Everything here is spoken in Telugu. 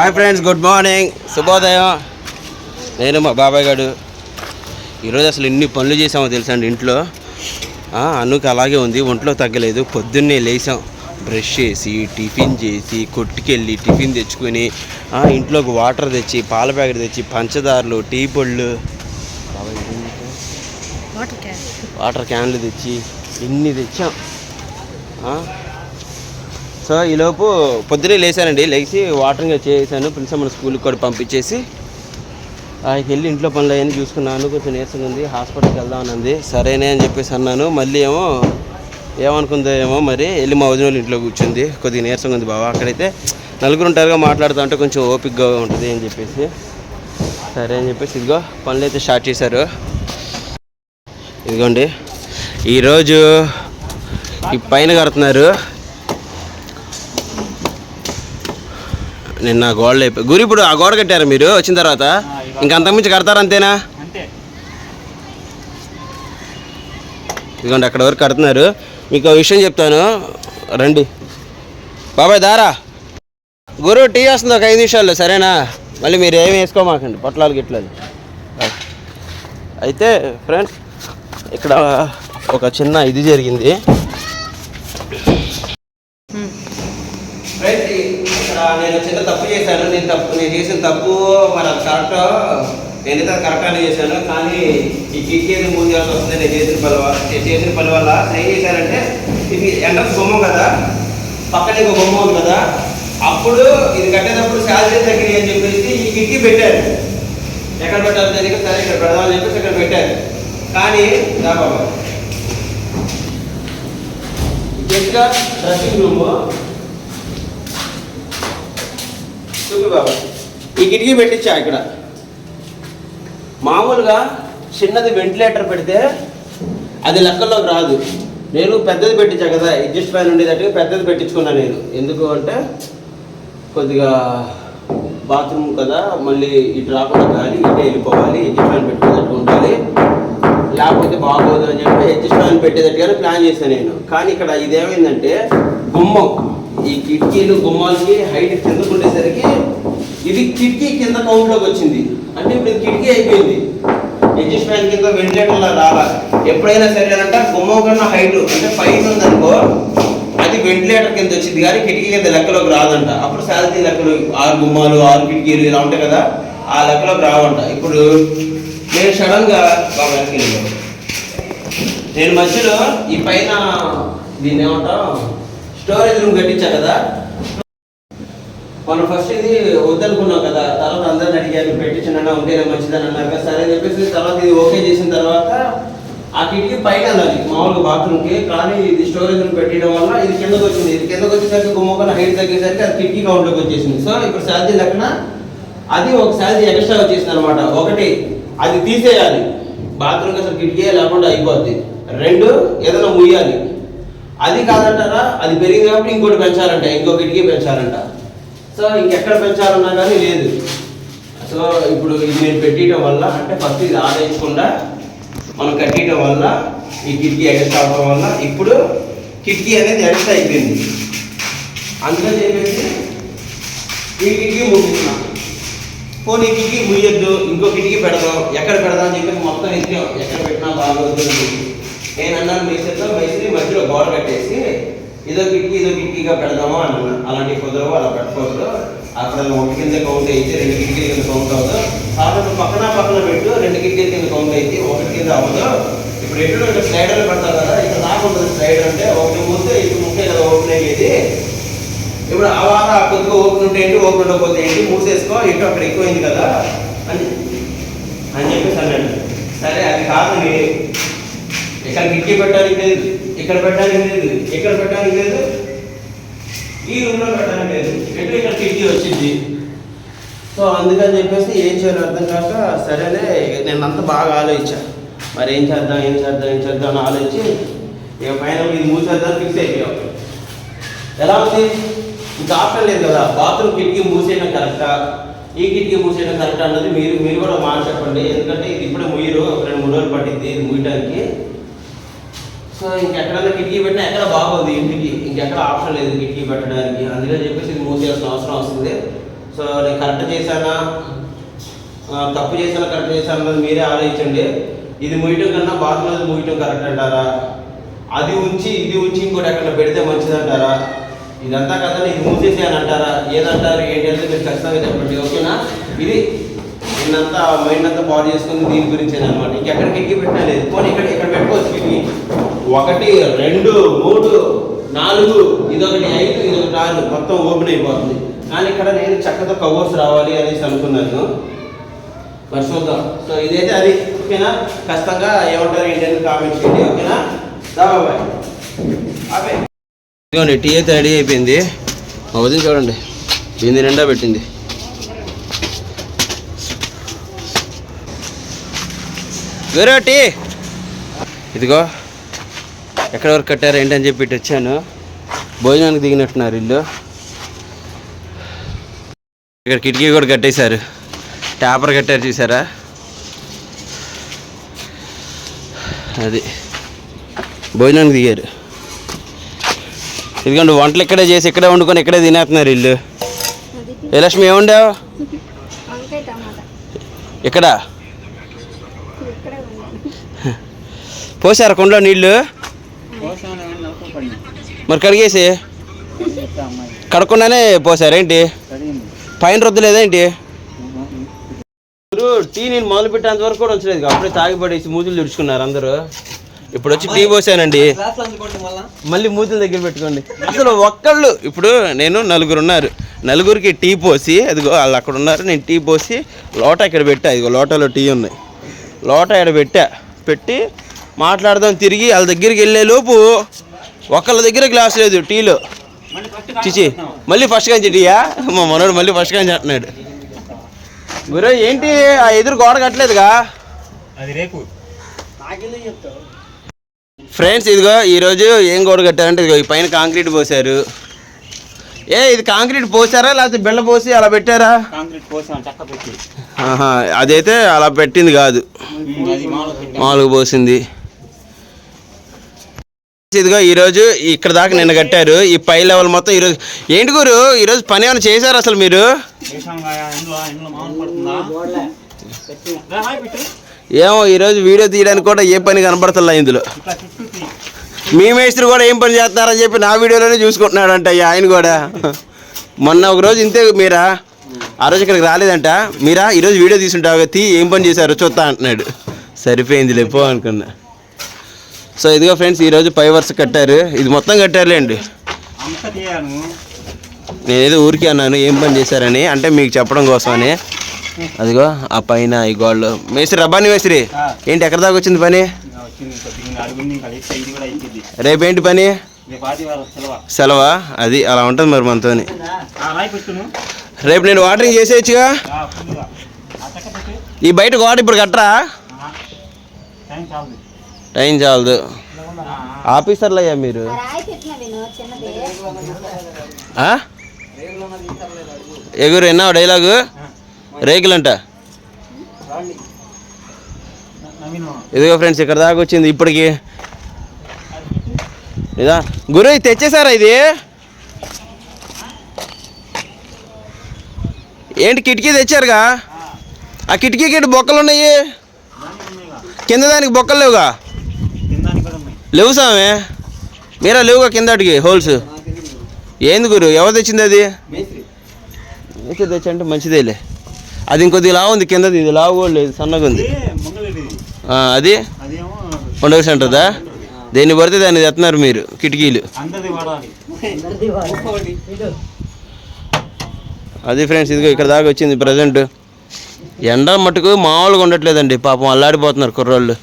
హాయ్ ఫ్రెండ్స్ గుడ్ మార్నింగ్ శుభోదయం. నేను మా బాబాయ్ గారు. ఈరోజు అసలు ఎన్ని పనులు చేసామో తెలుసా అండి ఇంట్లో? ఆ, అనుకు అలాగే ఉంది ఒంట్లో తగ్గలేదు. పొద్దున్నే లేసాం బ్రష్ చేసి టిఫిన్ చేసి కొట్టుకెళ్ళి టిఫిన్ తెచ్చుకొని ఇంట్లోకి వాటర్ తెచ్చి పాల ప్యాకెట్ తెచ్చి పంచదారలు టీ పొళ్ళు? వాటర్ క్యాన్ వాటర్ క్యాన్లు తెచ్చి ఇన్ని తెచ్చాం? సో ఈలోపు పొద్దునే లేచానండి. లేచి వాటరింగ్ చేశాను. ప్రిన్సిపల్ స్కూల్కి కూడా పంపించేసి ఆ, వెళ్ళి ఇంట్లో పనులు అవన్నీ చూసుకున్నాను. కొంచెం నీరసంగా ఉంది. హాస్పిటల్కి వెళ్దామని ఉంది. సరేనే అని చెప్పేసి అన్నాను. మళ్ళీ ఏమో ఏమనుకుందో ఏమో మరి వెళ్ళి మా వదిన ఇంట్లో కూర్చుంది. కొద్దిగా నీరసంగా ఉంది బాబా. అక్కడైతే నలుగురు ఉంటారుగా మాట్లాడుతూ ఉంటే కొంచెం ఓపిక్గా ఉంటుంది అని చెప్పేసి. సరే అని చెప్పేసి ఇదిగో పనులు అయితే స్టార్ట్ చేశారు. ఇదిగోండి. ఈరోజు ఈ పైన కడుతున్నారు. నిన్న గోడలు అయిపోయి గురి ఇప్పుడు ఆ గోడ కట్టారు మీరు వచ్చిన తర్వాత? ఇంక అంతకుమించి కడతారు అంతేనా? అంతే. ఇదిగోండి అక్కడ వరకు కడుతున్నారు. మీకు విషయం చెప్తాను. రండి. బాబాయ్ దారా. గురు టీ వస్తుంది ఒక ఐదు నిమిషాల్లో సరేనా? మళ్ళీ మీరు ఏమి వేసుకోమాకండి పొట్లాలు గిట్లేదు అయితే ఫ్రెండ్స్ ఇక్కడ ఒక చిన్న ఇది జరిగింది ఫ్రెండ్స్ ఇక్కడ నేను చిన్న తప్పు చేశాను. నేను తప్పు నేను చేసిన తప్పు మరి అది కరెక్ట్ నేనైతే అది కరెక్ట్ అని చేశాను. కానీ ఈ కిటికీ మూడు చేయాల్సి వస్తుంది. నేను చేసిన పని వల్ల నేను చేసిన పని వల్ల ఏం చేశానంటే ఇది ఎండ బొమ్మ కదా. పక్కన ఇంకో బొమ్మ ఉంది కదా. అప్పుడు ఇది కట్టేటప్పుడు శాలరీ తగ్గినాయి అని చెప్పేసి ఈ కిటికీ పెట్టారు. ఎక్కడ పెట్టాలి తెలియక సరే ఇక్కడ పెడదామని చెప్పేసి ఇక్కడ పెట్టారు. కానీ రా బాబా. ఇంకా డ్రెస్సింగ్ రూమ్ చూపి బాబా ఈ కిటికీ పెట్టించా ఇక్కడ. మామూలుగా చిన్నది వెంటిలేటర్ పెడితే అది లెక్కల్లోకి రాదు. నేను పెద్దది పెట్టించా కదా అడ్జస్ట్ ఫ్యాన్ ఉండేటట్టుగా పెద్దది పెట్టించుకున్నా నేను. ఎందుకు అంటే కొద్దిగా బాత్రూమ్ కదా మళ్ళీ ఇటు రాకుండా గాలి ఇటే వెళ్ళిపోవాలి అడ్జస్ట్ ఫ్యాన్ పెట్టేటట్టు ఉండాలి. లేకపోతే బాగోదు అని చెప్పి అడ్జస్ట్ ఫ్యాన్ పెట్టేటట్టుగానే ప్లాన్ చేశాను నేను. కానీ ఇక్కడ ఇదేమైందంటే గుమ్మం. ఈ కిటికీలు గుమ్మాలకి హైట్ కిందకు ఉండేసరికి ఇది కిటికీ కింద కౌంట్లోకి వచ్చింది. అంటే ఇప్పుడు కిటికీ అయిపోయింది. అడ్జస్ట్ ఫ్యాన్ కింద వెంటిలేటర్ రాలా ఎప్పుడైనా సరే అంటే గుమ్మం కన్నా హైట్ అంటే పైన ఉందనుకో అది వెంటిలేటర్ కింద వచ్చింది కానీ కిటికీ కింద లెక్కలోకి రాదంట. అప్పుడు శాలరీ లెక్కలు ఆరు గుమ్మాలు ఆరు కిటికీలు ఇలా ఉంటాయి కదా ఆ లెక్కలోకి రావంట. ఇప్పుడు నేను సడన్గా బాగా నేను మధ్యలో ఈ పైన దీన్ని ఏమంటాం? స్టోరేజ్ రూమ్ కట్టించా కదా. మనం ఫస్ట్ ఇది వద్దనుకున్నాం కదా తర్వాత అందరిని అడిగారు పెట్టించనన్నా ఉంటేనే మంచిదని అన్నారు కదా సరే అని చెప్పేసి తర్వాత ఇది ఓకే చేసిన తర్వాత ఆ కిటికీ పైన అన్నది మామూలుగా బాత్రూమ్కి. కానీ ఇది స్టోరేజ్ రూమ్ పెట్టడం వల్ల ఇది కిందకు వచ్చింది. ఇది కిందకు వచ్చేసరికి గుమ్మకన్న హైట్ తగ్గేసరికి అది కిటికీ కౌంట్లోకి వచ్చేసింది. సో ఇప్పుడు శాలరీ లెక్కన అది ఒక శాలరీ ఎక్స్ట్రా వచ్చేసింది అనమాట ఒకటి అది తీసేయాలి. బాత్రూమ్కి అసలు కిటికీ లేకుండా అయిపోద్ది. రెండు ఏదైనా ముయ్యాలి. అది కాదంటారా? అది పెరిగింది కాబట్టి ఇంకోటి పెంచాలంట ఇంకో కిటికీ పెంచాలంట. సో ఇంకెక్కడ పెంచాలన్నా కానీ లేదు. సో ఇప్పుడు ఇది నేను పెట్టడం వల్ల అంటే ఫస్ట్ ఇది ఆదేయకుండా మనం కట్టడం వల్ల ఈ కిటికీ ఎక్స్ట్రా అవడం వల్ల ఇప్పుడు కిటికీ అనేది ఎక్స్ట్రా అయిపోయింది. అందుకని చెప్పేసి ఈ కిటికీ ముగిస్తున్నాం పోనీ కిటికీ ముయ్యొద్దు ఇంకో కిటికీ పెడదాం ఎక్కడ పెడదాం అని చెప్పేసి మొత్తం ఎత్తాం ఎక్కడ పెట్టినా బాగోదు అని చెప్పి. నేను అన్నాను మేస్త్రితో మేస్త్రి మధ్యలో గోడ కట్టేసి ఇదో కిటికీ ఇదో కిటికీగా పెడదాము అన్నాను అలాంటి కుదరవు అలా పెట్టకూడదు అక్కడ ఒకటి కింద కౌంట్ అయితే రెండు కిటికీల కింద కౌంట్ అవ్వదు కాబట్టి పక్కన పక్కన పెట్టు రెండు కిటికీల కింద కౌంట్ అయితే ఒకటి కింద అవ్వదు. ఇప్పుడు ఎటు ఇక్కడ స్లైడర్లు పెడతారు కదా ఇక్కడ రాకుంటుంది స్లైడర్ అంటే ఒకటి ముందు ఇటు ముఖ్య కదా ఓపెన్ అయ్యేది. ఇప్పుడు ఆ వార కొద్దిగా ఓపెన్ ఉంటే ఏంటి ఓపెన్ ఉండకపోతే ఏంటి మూసేసుకో ఇటు అక్కడ ఎక్కువైంది కదా అని అని చెప్పేసి అన్నాడు. సరే అది కాదు ఇక్కడ కిటికీ పెట్టడానికి లేదు ఇక్కడ పెట్టడానికి లేదు ఇక్కడ పెట్టడానికి లేదు. ఈ రూమ్లో పెట్టడానికి లేదు. ఎటు ఇక్కడ కిటికీ వచ్చింది? సో అందుకని చెప్పేసి ఏం చేయాలో అర్థం కాక సరేలే నేను అంత బాగా ఆలోచించా. మరి ఏం చేద్దాం ఏం చేద్దాం ఏం చేద్దాం అని ఆలోచించి ఇక ఫైనల్ ఇది మూసేద్దాం ఫిక్స్ అయిపోయాం. ఎలా ఉంది? ఇంకా ఆప్షన్ లేదు కదా. బాత్రూమ్ కిటికీ మూసేయడం కరెక్టా? ఈ కిటికీ మూసేయడం కరెక్టా అన్నది మీరు మీరు కూడా మాట చెప్పండి ఎందుకంటే ఇది ఇప్పుడే ముయ్యరు ఒక రెండు మూడు రోజులు పట్టింది ఇది ముయ్యడానికి సో ఇంకెక్కడన్నా కిటికీ పెట్టినా ఎక్కడ బాగోదు ఇంటికి. ఇంకెక్కడ ఆప్షన్ లేదు కిటికీ పెట్టడానికి. అందుకని చెప్పేసి ఇది మూసేయాల్సిన అవసరం వస్తుంది. సో నేను కరెక్ట్ చేశానా? తప్పు చేశానా కరెక్ట్ చేశానా అన్నది మీరే ఆలోచించండి. ఇది ముయ్యటం కన్నా బాత్రూమ్ ముయ్యటం కరెక్ట్ అంటారా? అది ఉంచి ఇది ఉంచి ఇంకోటి ఎక్కడ పెడితే మంచిది అంటారా ఇదంతా కదా ఇది మూసేసి అని అంటారా ఏదంటారు? ఏంటి అంటే మీరు ఖచ్చితంగా చెప్పండి. ఓకేనా? ఇది నిన్నంతా మైండ్ అంతా పాడు చేసుకుంది దీని గురించి అనమాట ఇంకెక్కడికి ఎక్కి పెట్టినా లేదు. పోనీ ఇక్కడ ఇక్కడ పెట్టుకోవచ్చు ఇవి ఒకటి రెండు మూడు నాలుగు ఇదొకటి ఐదు ఇదొకటి ఆరు. మొత్తం ఓపెన్ అయిపోతుంది. కానీ ఇక్కడ నేను చక్కతో కవర్స్ రావాలి అనేసి అనుకున్నాను. మరి చూద్దాం. సో ఇదైతే అది. ఓకేనా? ఖచ్చితంగా ఏమంటారు ఏంటంటే కామెంట్ చేయండి. ఓకేనా? దా బాబాయ్. ఇదిగోండి టీ అయితే రెడీ అయిపోయింది. మా చూడండి. దీన్ని నిండా పెట్టింది. వేరే టీ ఇదిగో ఎక్కడ వరకు కట్టారు ఏంటని చెప్పి వచ్చాను. భోజనానికి దిగినట్టున్నారు ఇల్లు. ఇక్కడ కిటికీ కూడా కట్టేశారు. ట్యాపర్ కట్టారు చూసారా? అది. భోజనానికి దిగారు. ఇదిగోండి వంటలు ఇక్కడే చేసి ఇక్కడే వండుకొని ఇక్కడే తినేస్తున్నారు ఇల్లు. ఏ లక్ష్మి ఏముండావు? ఇక్కడే ఉంది పోసారా కొండలో నీళ్ళు? మరి కడిగేసి? కడకుండానే పోసారేంటి పైన రుద్దలేదేంటి మీరు టీ నేను మొదలు పెట్టేంత వరకు కూడా వచ్చలేదు. అప్పుడే తాగిపడేసి మూతులు తుడుచుకున్నారు అందరూ. ఇప్పుడు వచ్చి టీ పోసానండి. మళ్ళీ మూతుల దగ్గర పెట్టుకోండి. అసలు ఒక్కళ్ళు ఇప్పుడు నేను నలుగురు ఉన్నారు నలుగురికి టీ పోసి అదిగో వాళ్ళు అక్కడ ఉన్నారు. నేను టీ పోసి లోట ఇక్కడ పెట్టా. ఇదిగో లోటాలో టీ ఉన్నాయి లోట ఇక్కడ పెట్టా. పెట్టి మాట్లాడదాం తిరిగి వాళ్ళ దగ్గరికి వెళ్ళే లోపు ఒకళ్ళ దగ్గర గ్లాస్ లేదు టీలో. చిచి మళ్ళీ ఫస్ట్ కానీ టీయా మా మనోడు మళ్ళీ ఫస్ట్ కానీ అంటున్నాడు గురు ఏంటి? ఆ ఎదురు గోడ కట్టలేదుగా? అది రేపు. ఫ్రెండ్స్ ఇదిగో ఈరోజు ఏం గోడ కట్టారంటే ఇదిగో ఈ పైన కాంక్రీట్ పోసారు ఏ ఇది కాంక్రీట్ పోసారా లేకపోతే బిళ్ళ పోసి అలా పెట్టారా? కాంక్రీట్ అదైతే అలా పెట్టింది కాదు. మామూలుగా పోసింది. ఇదిగో ఈరోజు ఇక్కడ దాకా నిన్న కట్టారు. ఈ పై లెవెల్ మొత్తం ఈరోజు ఏంటి గురు? ఈరోజు పని ఏమైనా చేశారు అసలు మీరు? ఏమో ఈరోజు వీడియో తీయడానికి కూడా ఏ పని కనబడతలే ఇందులో. మీ మేస్త్రి కూడా ఏం పని చేస్తున్నారని చెప్పి నా వీడియోలోనే చూసుకుంటున్నాడంట అంట ఆయన కూడా. మొన్న ఒక రోజు ఇంతే మీరా? ఆ రోజు ఇక్కడికి రాలేదంట. మీరా? ఈరోజు వీడియో తీసుంటావు తీ ఏం పని చేశారో చూస్తా అంటున్నాడు. సరిపోయింది లేపో అనుకున్నా. సో ఇదిగో ఫ్రెండ్స్ ఈరోజు పై వరుస కట్టారు. ఇది మొత్తం కట్టారులేండి. నేనేదో ఊరికే అన్నాను ఏం పని చేశారని అంటే మీకు చెప్పడం కోసమని. అదిగో ఆ పైన ఈ గోళ్ళు మేస్త్రి రబ్బాని మేస్త్రి ఏంటి ఎక్కడ దాకా వచ్చింది పని? రేపేంటి పని? సెలవు. అది అలా ఉంటుంది మరి పెట్టును. రేపు నేను వాటరింగ్ చేసేయచ్చుగా? ఈ బయట గోడ ఇప్పుడు కట్టరా? టైం చాలదు. ఆఫీసర్లు అయ్యా మీరు ఎగురు ఎన్నావు డైలాగు? రేకులంట. ఇదిగో ఫ్రెండ్స్ ఇక్కడ దాకా వచ్చింది ఇప్పటికి. ఇదా. గురు తెచ్చేసారా ఇది? ఏంటి కిటికీ తెచ్చారుగా? ఆ కిటికీకి బొక్కలు ఉన్నాయి కింద దానికి బొక్కలు లేవుగా? లేవు స్వామి మీరా లేవుగా కిందటికి హోల్స్. ఏంది గురు ఎవరు తెచ్చింది అది? మేస్త్రి తెచ్చంటే మంచిదేలే. అది ఇంకొద్ది లావు ఉంది కిందది ఇది లావు కూడా లేదు సన్నగా ఉంది. అది? అదేమో పండుగ సెంటర్దా? దేన్ని పడితే దాన్ని తెస్తున్నారు మీరు కిటికీలు. అది ఫ్రెండ్స్ ఇదిగో ఇక్కడ దాకా వచ్చింది ప్రజెంట్ ఎండ మట్టుకు మామూలుగా ఉండట్లేదండి పాపం అల్లాడిపోతున్నారు కుర్రోళ్ళు.